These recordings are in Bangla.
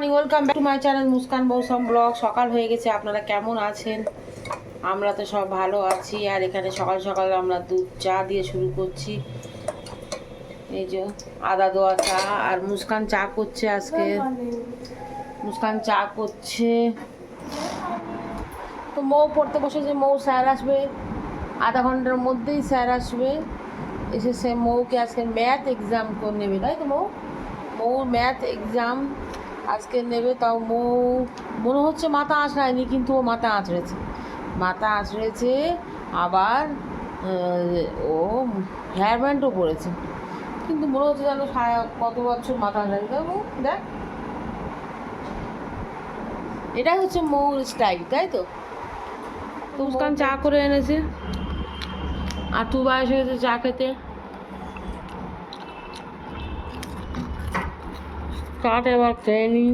Morning welcome back to my channel Muskan Mousam blog সকাল হয়ে গেছে, আপনারা কেমন আছেন? আমরা তো সব ভালো আছি, আর এখানে সকাল সকাল আমরা দুধ, চা দিয়ে শুরু করছি। এই যে আদা দোয়া চা, আর মুস্কান চা করছে আজকে। মুস্কান চা করছে। তো মৌ পড়তে বসেছে মৌ স্যার আসবে, আধা ঘণ্টার মধ্যেই স্যার আসবে। এসে সে মৌকে আজকে ম্যাথ এক্সাম করে নেবে, তাই তো মৌ? মৌ ম্যাথ এক্সাম আজকে নেবে, তাও মৌ মনে হচ্ছে মাথা আঁচড়ায়নি, কিন্তু ও মাথা আঁচড়েছে। মাথা আঁচড়েছে, আবার ও হেয়ার ব্যান্ডও পরেছে কিন্তু মনে হচ্ছে যেন সারা কত বছর মাথা আঁচড়ায়নি। মৌ দেখ। এটাই হচ্ছে মৌর স্টাইল তাই তো তো? মুস্কান চা করে এনেছে। আর তু বয়স হয়েছে চা খেতে। চাটা এবার খেয়ে নিই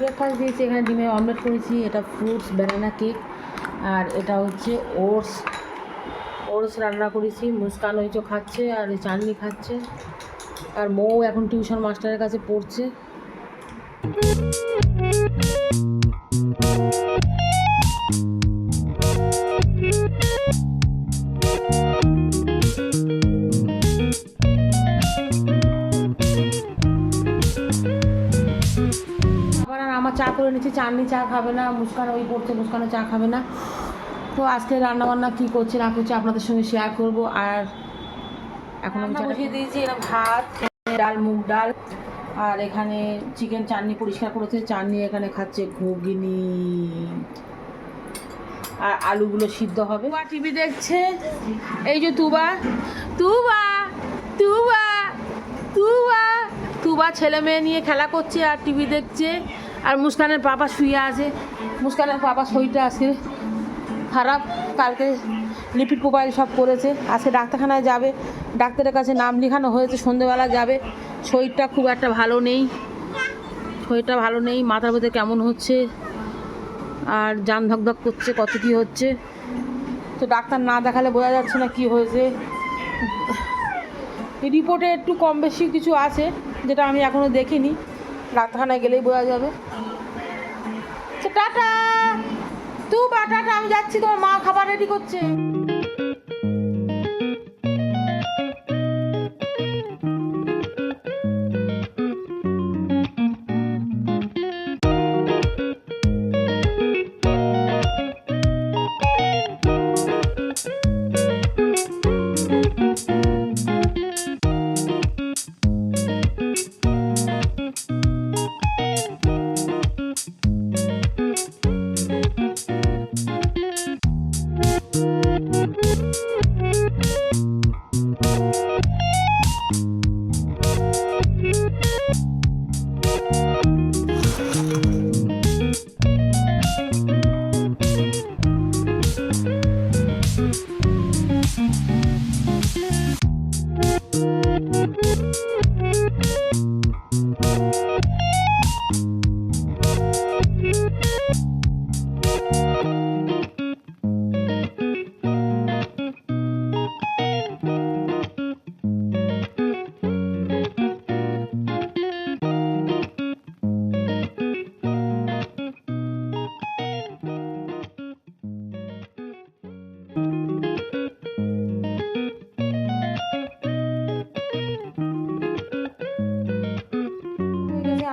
ব্রেকফাস্ট দিয়েছি, এখানে ডিমে অমলেট করেছি, এটা ফ্রুটস ব্যানানা কেক আর এটা হচ্ছে ওটস ওটস রান্না করেছি, মুস্কান ওই খাচ্ছে আর চাটনি খাচ্ছে। আর মৌ এখন টিউশন মাস্টারের কাছে পড়ছে। চা করে নিচ্ছি চাটনি চা খাবে না, মুস্কান ওই পড়ছে মুস্কানও চা খাবে না। তো আজকে রান্নাবান্না কী করছে না করছে আপনাদের সঙ্গে শেয়ার করব। আর এখন আমি বসিয়ে দিয়েছি এরকম ভাত ডাল মুগ ডাল আর এখানে চিকেন চাটনি পরিষ্কার করেছে। চাটনি এখানে খাচ্ছে ঘুগনি। আর আলুগুলো সিদ্ধ হবে। তুবা টিভি দেখছে? এই যে তুবা। তুবা! তুবা! তুবা! তুবা ছেলে মেয়ে নিয়ে খেলা করছে আর টিভি দেখছে। আর মুস্কানের পাপা শুয়ে আছে। মুস্কানের পাপা শরীরটা আজকে খারাপ, কালকে লিপিড মোবাইল সব করেছে। আজকে ডাক্তারখানায় যাবে, ডাক্তারের কাছে নাম লেখানো হয়েছে, সন্ধেবেলা যাবে। শরীরটা খুব একটা ভালো নেই, শরীরটা ভালো নেই, মাথার মধ্যে কেমন হচ্ছে, আর জান ধকধক করছে, কত কী হচ্ছে। তো ডাক্তার না দেখালে বোঝা যাচ্ছে না কি হয়েছে। রিপোর্টে একটু কম বেশি কিছু আছে, যেটা আমি এখনও দেখিনি। ডাক্তারখানায় গেলেই বোঝা যাবে। টাটা। যাচ্ছি তোমার মা খাবার রেডি করছে।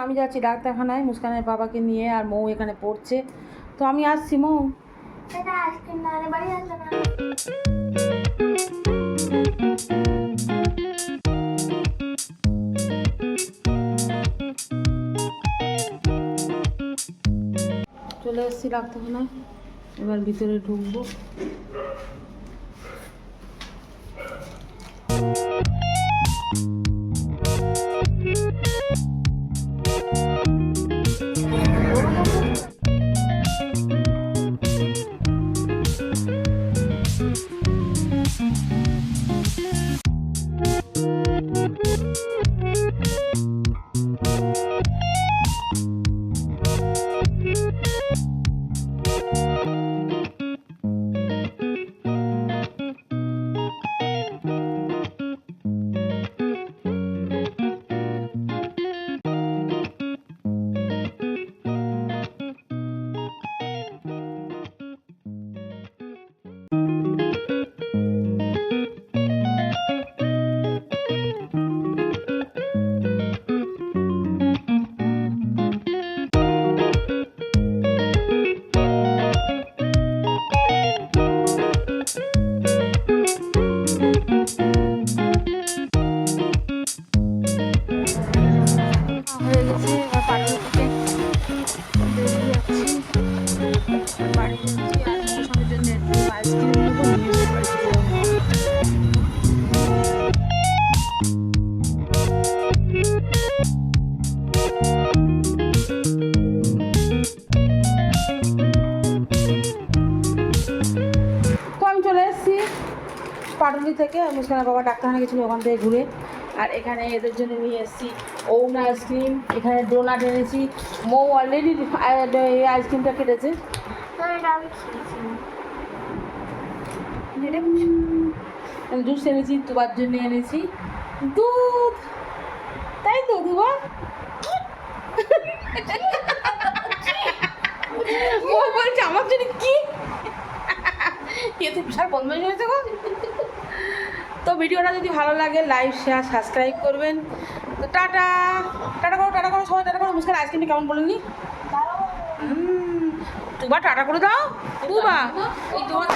আমি যাচ্ছি ডাক্তারখানায় মুস্কানের বাবাকে নিয়ে আর মৌ এখানে পড়ছে। তো আমি আসছি মৌ। চলে এসেছি ডাক্তারখানায়। এবার ভিতরে ঢুকবো। পাটুলি থেকে মুসকানের বাবা ডাক্তারখানা গেছিল ওখান থেকে ঘুরে। আর এখানে এদের জন্য নিয়ে এসেছি ওন আইসক্রিম, এখানে ডোনাট এনেছি মৌ অলরেডি এই আইসক্রিমটা কেটেছে। আমি আমি জুস এনেছি তোমার জন্য এনেছি। দুধ! তাই তো দুবা ও বলছে আমার জন্য কি? এতে বিশাল বদমাইশ হয়েছে গো। তো ভিডিওটা যদি ভালো লাগে লাইক শেয়ার সাবস্ক্রাইব করবেন। তো টাটা। টাটা করো টাটা করো সবাই টাটা করো। মুস্কান আইসক্রিমটা কেমন বলেনি তুবা টাটা করে দাও। তুবা তোমার